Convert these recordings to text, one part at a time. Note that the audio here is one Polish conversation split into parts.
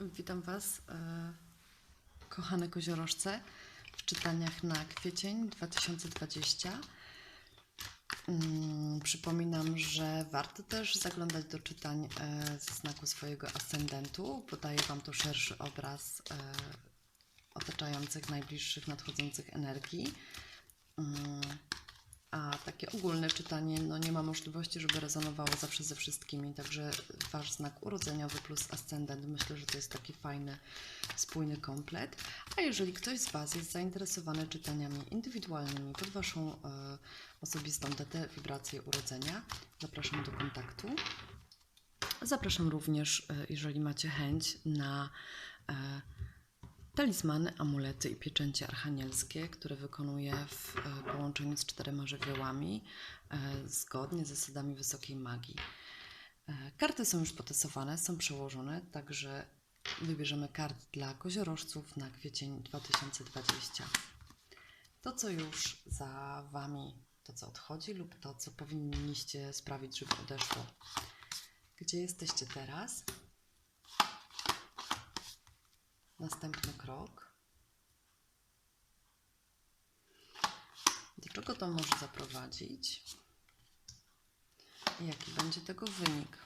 Witam Was, e, kochane koziorożce, w czytaniach na kwiecień 2020. Mm, Przypominam, że warto też zaglądać do czytań e, ze znaku swojego ascendentu, bo daje Wam to szerszy obraz e, otaczających, najbliższych, nadchodzących energii. A takie ogólne czytanie no nie ma możliwości, żeby rezonowało zawsze ze wszystkimi, także Wasz znak urodzeniowy plus ascendent myślę, że to jest taki fajny, spójny komplet. A jeżeli ktoś z Was jest zainteresowany czytaniami indywidualnymi pod Waszą e, osobistą datę, wibrację urodzenia, zapraszam do kontaktu. Zapraszam również, e, jeżeli macie chęć, na e, talizmany, amulety i pieczęcie archanielskie, które wykonuję w e, połączeniu z czterema żywiołami, e, zgodnie z zasadami wysokiej magii. E, Karty są już potasowane, są przełożone, także wybierzemy kart dla koziorożców na kwiecień 2020. To, co już za Wami, to co odchodzi lub to, co powinniście sprawić, żeby odeszło. Gdzie jesteście teraz? Następny krok. Do czego to może zaprowadzić? I jaki będzie tego wynik?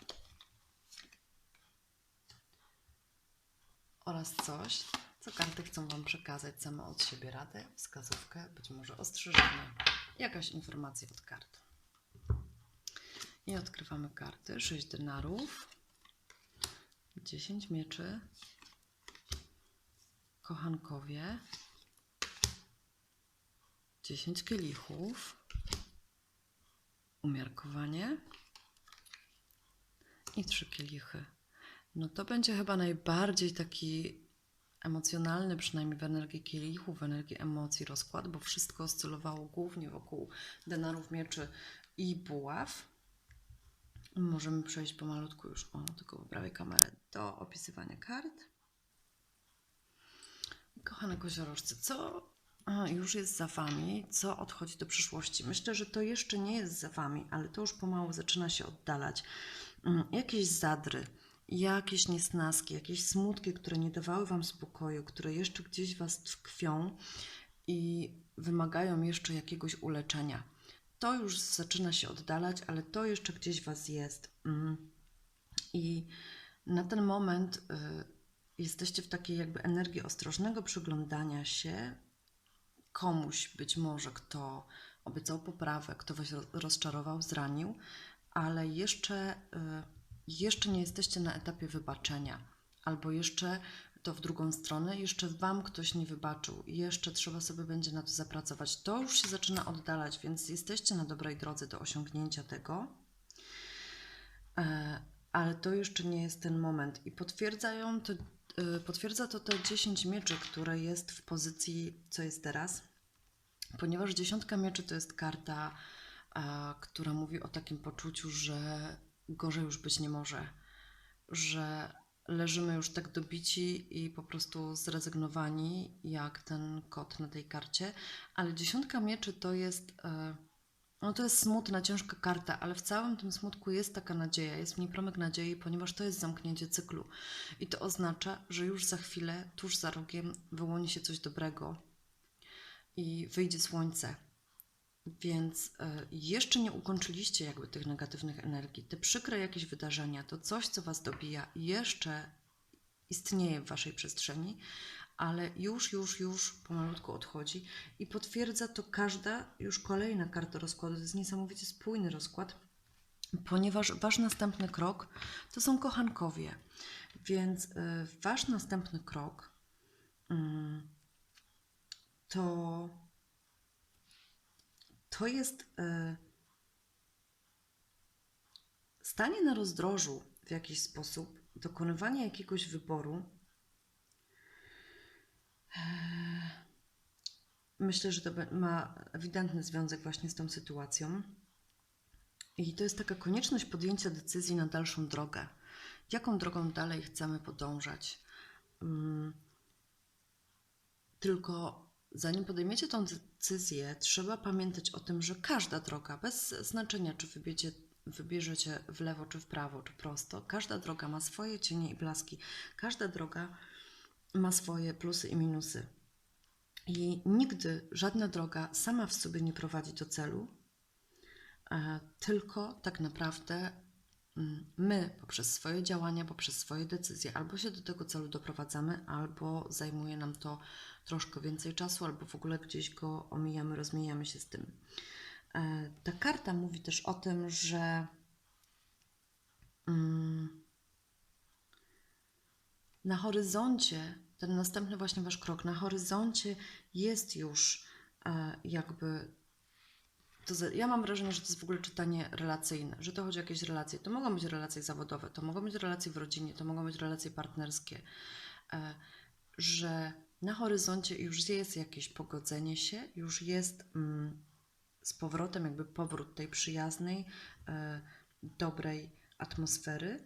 Oraz coś, co karty chcą Wam przekazać samo od siebie radę, wskazówkę, być może ostrzeżenie, jakaś informacja od kart. I odkrywamy karty. 6 denarów, 10 mieczy, kochankowie, 10 kielichów, umiarkowanie i 3 kielichy. No to będzie chyba najbardziej taki emocjonalny, przynajmniej w energii kielichów, w energii emocji rozkład, bo wszystko oscylowało głównie wokół denarów, mieczy i buław. Możemy przejść pomalutku już, o, tylko poprawię kamerę, do opisywania kart. Kochane koziorożce, co już jest za Wami, co odchodzi do przyszłości? Myślę, że to jeszcze nie jest za Wami, ale to już pomału zaczyna się oddalać. Mm, Jakieś zadry, jakieś niesnaski, jakieś smutki, które nie dawały Wam spokoju, które jeszcze gdzieś Was tkwią i wymagają jeszcze jakiegoś uleczenia. To już zaczyna się oddalać, ale to jeszcze gdzieś Was jest. Mm. I na ten moment y, jesteście w takiej jakby energii ostrożnego przyglądania się komuś, być może kto obiecał poprawę, kto was ro- rozczarował, zranił, ale jeszcze, y, jeszcze nie jesteście na etapie wybaczenia, albo jeszcze to w drugą stronę, jeszcze wam ktoś nie wybaczył, jeszcze trzeba sobie będzie na to zapracować. To już się zaczyna oddalać, więc jesteście na dobrej drodze do osiągnięcia tego. E, ale to jeszcze nie jest ten moment. I potwierdzają to, potwierdza to te 10 mieczy, które jest w pozycji, co jest teraz, ponieważ dziesiątka mieczy to jest karta, która mówi o takim poczuciu, że gorzej już być nie może, że leżymy już tak dobici i po prostu zrezygnowani, jak ten kot na tej karcie, ale dziesiątka mieczy to jest. E, no to jest smutna, ciężka karta, ale w całym tym smutku jest taka nadzieja, jest niej promyk nadziei, ponieważ to jest zamknięcie cyklu. I to oznacza, że już za chwilę, tuż za rogiem, wyłoni się coś dobrego i wyjdzie słońce. Więc y, jeszcze nie ukończyliście jakby tych negatywnych energii. Te przykre jakieś wydarzenia, to coś, co Was dobija, jeszcze istnieje w Waszej przestrzeni, ale już, już, już pomalutku odchodzi i potwierdza to każda już kolejna karta rozkładu. To jest niesamowicie spójny rozkład, ponieważ Wasz następny krok to są kochankowie. Więc y, Wasz następny krok mm, to to jest y, stanie na rozdrożu w jakiś sposób, dokonywanie jakiegoś wyboru. Eee, Myślę, że to ma ewidentny związek właśnie z tą sytuacją. I to jest taka konieczność podjęcia decyzji na dalszą drogę. Jaką drogą dalej chcemy podążać? Mm, Tylko zanim podejmiecie tą decyzję, trzeba pamiętać o tym, że każda droga, bez znaczenia, czy wybierzecie, wybierzecie w lewo czy w prawo, czy prosto, każda droga ma swoje cienie i blaski. Każda droga ma swoje plusy i minusy. I nigdy żadna droga sama w sobie nie prowadzi do celu, tylko tak naprawdę mm, my poprzez swoje działania, poprzez swoje decyzje albo się do tego celu doprowadzamy, albo zajmuje nam to troszkę więcej czasu, albo w ogóle gdzieś go omijamy, rozmijamy się z tym. E, Ta karta mówi też o tym, że mm, na horyzoncie, ten następny właśnie wasz krok, na horyzoncie jest już e, jakby. To ja mam wrażenie, że to jest w ogóle czytanie relacyjne, że to chodzi o jakieś relacje. To mogą być relacje zawodowe, to mogą być relacje w rodzinie, to mogą być relacje partnerskie, e, że na horyzoncie już jest jakieś pogodzenie się, już jest mm, z powrotem, jakby powrót tej przyjaznej, e, dobrej atmosfery,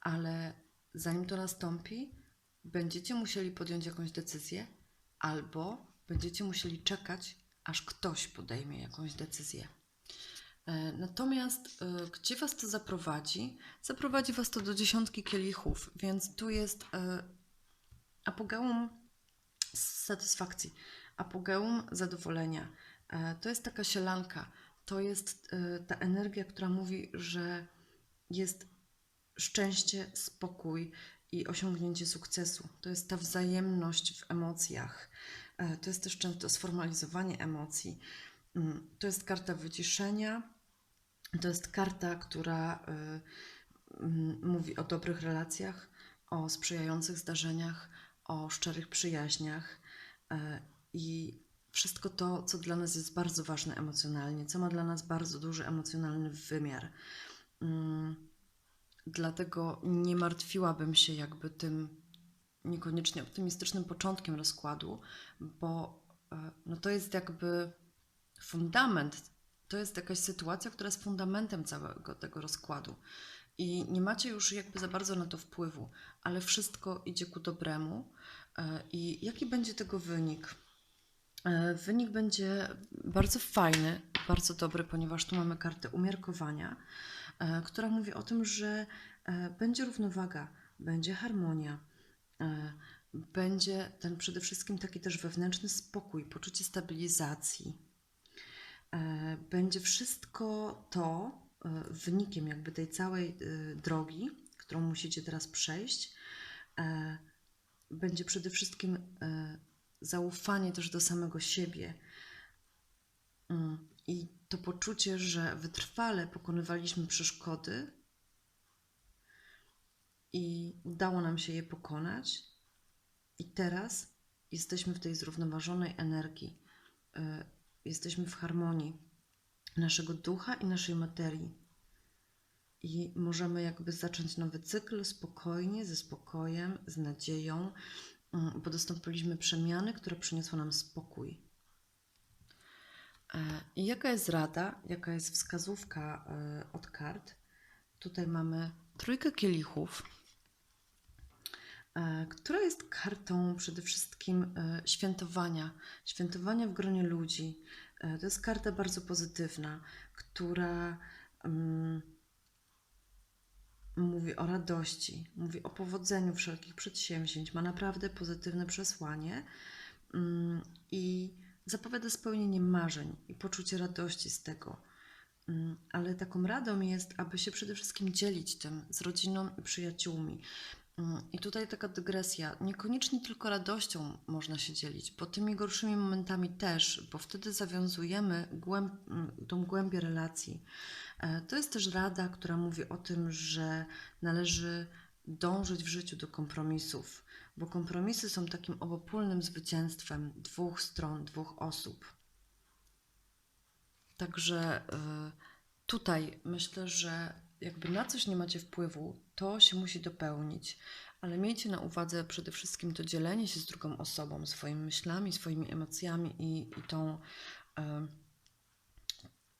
ale zanim to nastąpi, będziecie musieli podjąć jakąś decyzję, albo będziecie musieli czekać, aż ktoś podejmie jakąś decyzję. E, Natomiast e, gdzie Was to zaprowadzi? Zaprowadzi Was to do dziesiątki kielichów, więc tu jest e, apogeum satysfakcji, apogeum zadowolenia. To jest taka sielanka, to jest ta energia, która mówi, że jest szczęście, spokój i osiągnięcie sukcesu. To jest ta wzajemność w emocjach. E, To jest też często sformalizowanie emocji. Mm, To jest karta wyciszenia. To jest karta, która y, mm, mówi o dobrych relacjach, o sprzyjających zdarzeniach, o szczerych przyjaźniach e, i wszystko to, co dla nas jest bardzo ważne emocjonalnie, co ma dla nas bardzo duży emocjonalny wymiar. Dlatego nie martwiłabym się jakby tym niekoniecznie optymistycznym początkiem rozkładu, bo e, no to jest jakby fundament, to jest jakaś sytuacja, która jest fundamentem całego tego rozkładu. I nie macie już jakby za bardzo na to wpływu, ale wszystko idzie ku dobremu. E, I jaki będzie tego wynik? E, Wynik będzie bardzo fajny, bardzo dobry, ponieważ tu mamy kartę umiarkowania, która mówi o tym, że e, będzie równowaga, będzie harmonia, e, będzie ten przede wszystkim taki też wewnętrzny spokój, poczucie stabilizacji. E, Będzie wszystko to e, wynikiem jakby tej całej e, drogi, którą musicie teraz przejść. e, Będzie przede wszystkim e, zaufanie też do samego siebie Mm, i to poczucie, że wytrwale pokonywaliśmy przeszkody i udało nam się je pokonać, i teraz jesteśmy w tej zrównoważonej energii, y, jesteśmy w harmonii naszego ducha i naszej materii. I możemy jakby zacząć nowy cykl spokojnie, ze spokojem, z nadzieją, mm, bo dostąpiliśmy przemiany, która przyniosła nam spokój. E, I jaka jest rada, jaka jest wskazówka e, od kart? Tutaj mamy trójkę kielichów, e, która jest kartą przede wszystkim świętowania, świętowania w gronie ludzi. To jest karta bardzo pozytywna, która mm, mówi o radości, mówi o powodzeniu wszelkich przedsięwzięć, ma naprawdę pozytywne przesłanie mm, i zapowiada spełnienie marzeń i poczucie radości z tego. Mm, Ale taką radą jest, aby się przede wszystkim dzielić tym z rodziną i przyjaciółmi. Mm, I tutaj taka dygresja. Niekoniecznie tylko radością można się dzielić, bo tymi gorszymi momentami też, bo wtedy zawiązujemy głęb, mm, tą głębię relacji. E, To jest też rada, która mówi o tym, że należy dążyć w życiu do kompromisów, bo kompromisy są takim obopólnym zwycięstwem dwóch stron, dwóch osób. Także y, tutaj myślę, że jakby na coś nie macie wpływu, to się musi dopełnić, ale miejcie na uwadze przede wszystkim to dzielenie się z drugą osobą, swoimi myślami, swoimi emocjami i, i tą, y,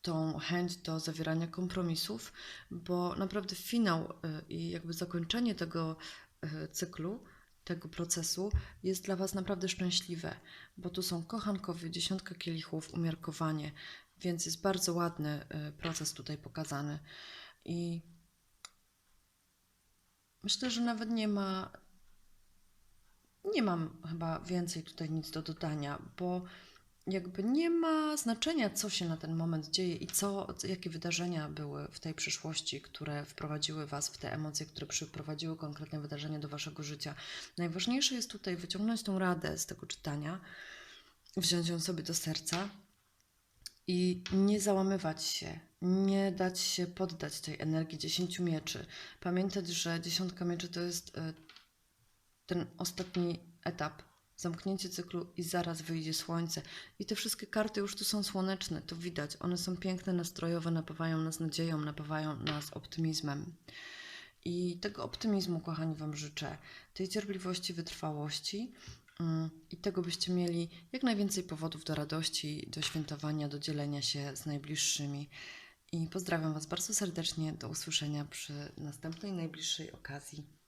tą chęć do zawierania kompromisów, bo naprawdę finał y, i jakby zakończenie tego cyklu tego procesu jest dla Was naprawdę szczęśliwe, bo tu są kochankowie, dziesiątka kielichów, umiarkowanie, Więc jest bardzo ładny y, proces tutaj pokazany. I myślę, że nawet nie ma. Nie mam chyba więcej tutaj nic do dodania, bo jakby nie ma znaczenia, co się na ten moment dzieje i co, jakie wydarzenia były w tej przyszłości, które wprowadziły Was w te emocje, które przyprowadziły konkretne wydarzenia do Waszego życia. Najważniejsze jest tutaj wyciągnąć tą radę z tego czytania, wziąć ją sobie do serca i nie załamywać się, nie dać się poddać tej energii dziesięciu mieczy. Pamiętać, że dziesiątka mieczy to jest y, ten ostatni etap, zamknięcie cyklu i zaraz wyjdzie słońce. I te wszystkie karty już tu są słoneczne, to widać. One są piękne, nastrojowe, napawają nas nadzieją, napawają nas optymizmem. I tego optymizmu, kochani, Wam życzę. Tej cierpliwości, wytrwałości mm, i tego byście mieli jak najwięcej powodów do radości, do świętowania, do dzielenia się z najbliższymi. I pozdrawiam Was bardzo serdecznie. Do usłyszenia przy następnej, najbliższej okazji.